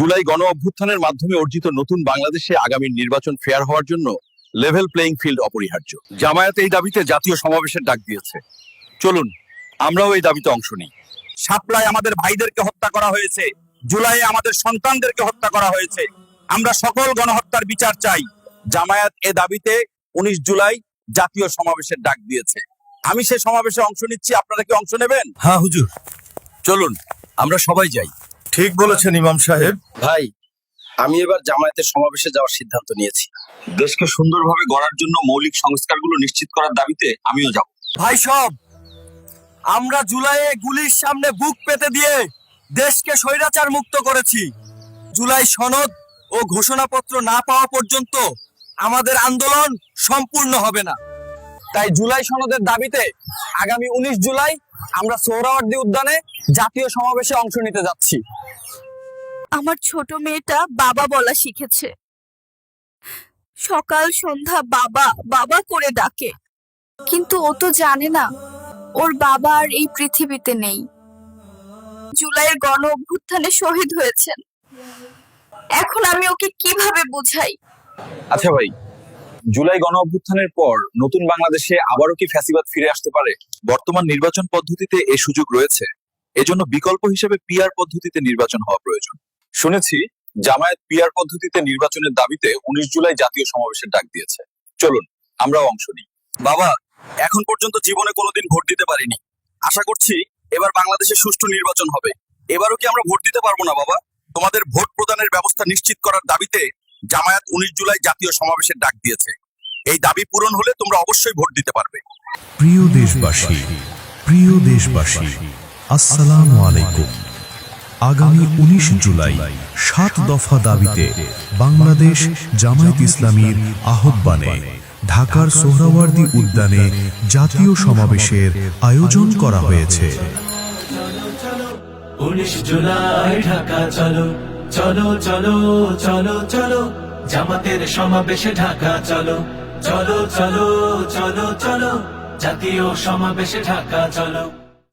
জুলাই গণ অভ্যুত্থানের মাধ্যমে অর্জিত নতুন বাংলাদেশে আগামী নির্বাচন ফেয়ার হওয়ার জন্য লেভেল প্লেইং ফিল্ড অপরিহার্য। জামায়াত এই দাবিতে জাতীয় সমাবেশের ডাক দিয়েছে। চলুন আমরাও এই দাবিতে অংশ নিই। সাপ্লাই আমাদের ভাইদেরকে হত্যা করা হয়েছে। জুলাইয়ে আমাদের সন্তানদেরকে হত্যা করা হয়েছে। আমরা সকল গণহত্যার বিচার চাই। জামায়াত এ দাবিতে উনিশ জুলাই জাতীয় সমাবেশের ডাক দিয়েছে। আমি সে সমাবেশে অংশ নিচ্ছি। আপনারা কি অংশ নেবেন? হ্যাঁ হুজুর। চলুন আমরা সবাই যাই। ঠিক বলেছেন ইমাম সাহেব। ভাই আমি এবার জামায়াতের সমাবেশে যাওয়ার সিদ্ধান্ত নিয়েছি। দেশকে সুন্দরভাবে গড়ার জন্য মৌলিক সংস্কারগুলো নিশ্চিত করার দাবিতে আমিও যাব। ভাই সব আমরা জুলাইয়ে গুলির সামনে বুক পেতে দিয়ে দেশকে স্বৈরাচার মুক্ত করেছি। জুলাই সনদ ও ঘোষণাপত্র না পাওয়া পর্যন্ত আমাদের আন্দোলন সম্পূর্ণ হবে না। তাই জুলাই সনদের দাবিতে আগামী উনিশ জুলাই আমরা সোহরাওয়ার্দী উদ্যানে জাতীয় সমাবেশে অংশ নিতে যাচ্ছি। আমার ছোট মেয়েটা বাবা বলা শিখেছে। সকাল, সন্ধ্যা বাবা বাবা করে ডাকে। কিন্তু ও তো জানে না, ওর বাবা আর এই পৃথিবীতে নেই। জুলাইয়ের গণ অভ্যুত্থানে শহীদ হয়েছেন। এখন আমি ওকে কীভাবে বুঝাই? আচ্ছা ভাই, জুলাই গণ অভ্যুত্থানের পর নতুন বাংলাদেশে আবারও কি ফ্যাসিবাদ ফিরে আসতে পারে? বর্তমান নির্বাচন পদ্ধতিতে এ সুযোগ রয়েছে। এজন্য বিকল্প হিসেবে পিআর পদ্ধতিতে নির্বাচন হওয়া প্রয়োজন। শুনেছি জামায়াত পিআর পদ্ধতিতে নির্বাচনের দাবিতে উনিশ জুলাই জাতীয় সমাবেশের ডাক দিয়েছে। চলুন, আমরাও অংশ নিই। বাবা, এখন পর্যন্ত জীবনে কোনোদিন ভোট দিতে পারিনি। আশা করছি এবার বাংলাদেশে সুষ্ঠু নির্বাচন হবে। এবারও কি আমরা ভোট দিতে পারব না, বাবা? তোমাদের ভোট প্রদানের ব্যবস্থা নিশ্চিত করার দাবিতে জামায়াত উনিশ জুলাই জাতীয় সমাবেশের ডাক দিয়েছে। এই দাবি পূরণ হলে তোমরা অবশ্যই ভোট দিতে পারবে। প্রিয় দেশবাসী প্রিয় দেশবাসী, আসসালামু আলাইকুম। আগামী উনিশ জুলাই সাত দফা দাবিতে বাংলাদেশ জামায়াত ইসলামীর আহ্বানে ঢাকার সোহরাওয়ার্দী উদ্যানে জাতীয় সমাবেশের আয়োজন করা হয়েছে। উনিশ জুলাই, ঢাকা, চলো চলো চলো চলো চলো, জামাতের সমাবেশে ঢাকা, চলো চলো চলো চলো চলো, জাতীয় সমাবেশে ঢাকা, চলো।